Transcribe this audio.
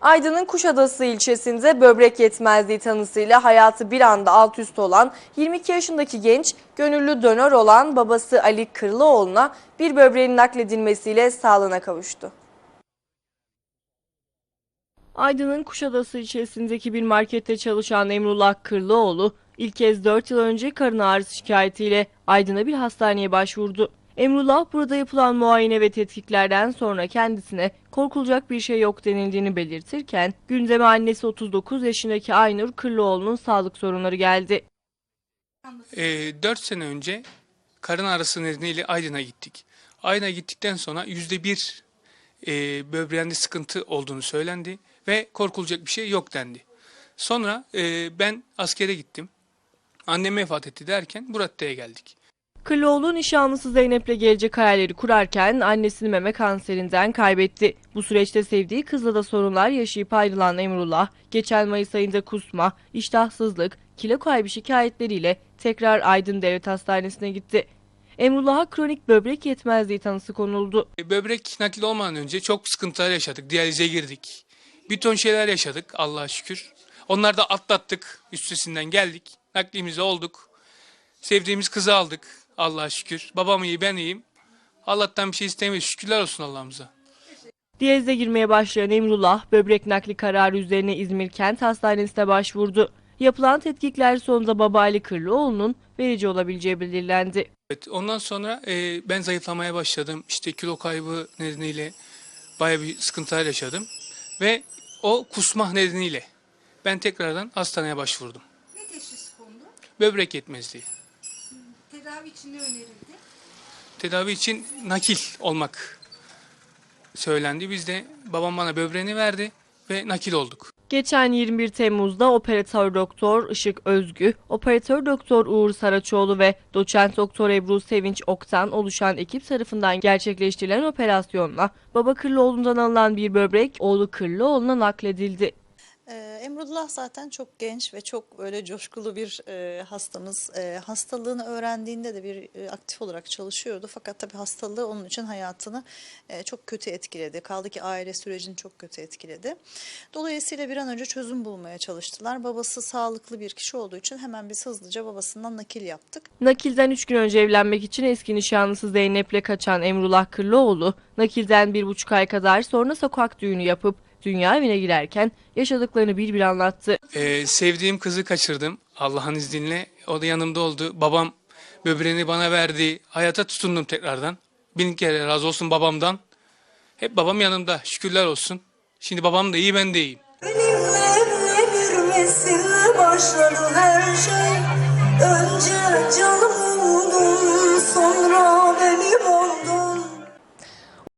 Aydın'ın Kuşadası ilçesinde böbrek yetmezliği tanısıyla hayatı bir anda alt üst olan 22 yaşındaki genç gönüllü donör olan babası Ali Kırlıoğlu'na bir böbreğin nakledilmesiyle sağlığına kavuştu. Aydın'ın Kuşadası ilçesindeki bir markette çalışan Emrullah Kırlıoğlu ilk kez 4 yıl önce karın ağrısı şikayetiyle Aydın'a bir hastaneye başvurdu. Emrullah burada yapılan muayene ve tetkiklerden sonra kendisine korkulacak bir şey yok denildiğini belirtirken gündeme annesi 39 yaşındaki Aynur Kırlıoğlu'nun sağlık sorunları geldi. E, 4 sene önce karın ağrısı nedeniyle Aydın'a gittik. Aydın'a gittikten sonra %1 e, böbreğinde sıkıntı olduğunu söylendi ve korkulacak bir şey yok dendi. Sonra e, ben askere gittim. Annem vefat etti derken bu raddeye geldik. Kırlıoğlu nişanlısı Zeynep'le gelecek hayalleri kurarken annesini meme kanserinden kaybetti. Bu süreçte sevdiği kızla da sorunlar yaşayıp ayrılan Emrullah, geçen Mayıs ayında kusma, iştahsızlık, kilo kaybı şikayetleriyle tekrar Aydın Devlet Hastanesi'ne gitti. Emrullah'a kronik böbrek yetmezliği tanısı konuldu. E, Böbrek nakli olmadan önce çok sıkıntılar yaşadık. Diyalize girdik. Bir ton şeyler yaşadık Allah'a şükür. Onları da atlattık. Üstesinden geldik. Naklimizi olduk. Sevdiğimiz kızı aldık Allah'a şükür. Babam iyi ben iyiyim. Allah'tan bir şey istemeyiz. Şükürler olsun Allah'ımıza. Diyalize girmeye başlayan Emrullah, böbrek nakli kararı üzerine İzmir Kent Hastanesi'ne başvurdu. Yapılan tetkikler sonunda baba Ali Kırlıoğlu'nun verici olabileceği belirlendi. Evet, ondan sonra e, ben zayıflamaya başladım. İşte kilo kaybı nedeniyle bayağı bir sıkıntılar yaşadım. Ve o kusma nedeniyle ben tekrardan hastaneye başvurdum. Ne teşhis kondu? Böbrek yetmezliği. Tedavi için ne önerildi? Tedavi için nakil olmak söylendi. Biz de babam bana böbreğini verdi ve nakil olduk. Geçen 21 Temmuz'da operatör doktor Işık Özgü, operatör doktor Uğur Saraçoğlu ve doçent doktor Ebru Sevinç Oktan oluşan ekip tarafından gerçekleştirilen operasyonla baba Kırlıoğlu'ndan alınan bir böbrek oğlu Kırlıoğlu'na nakledildi. Emrullah zaten çok genç ve çok böyle coşkulu bir e, hastamız. E, hastalığını öğrendiğinde de bir e, aktif olarak çalışıyordu. Fakat tabii hastalığı onun için hayatını e, çok kötü etkiledi. Kaldı ki aile sürecini çok kötü etkiledi. Dolayısıyla bir an önce çözüm bulmaya çalıştılar. Babası sağlıklı bir kişi olduğu için hemen biz hızlıca babasından nakil yaptık. Nakilden 3 gün önce evlenmek için eski nişanlısı Zeynep'le kaçan Emrullah Kırlıoğlu, nakilden bir buçuk ay kadar sonra sokak düğünü yapıp dünya evine girerken yaşadıklarını bir bir anlattı. E, sevdiğim kızı kaçırdım Allah'ın izniyle. O da yanımda oldu. Babam böbreğini bana verdi. Hayata tutundum tekrardan. Bin kere razı olsun babamdan. Hep babam yanımda. Şükürler olsun. Şimdi babam da iyi ben de iyiyim. Benimle bir mesele başladı her şey Önce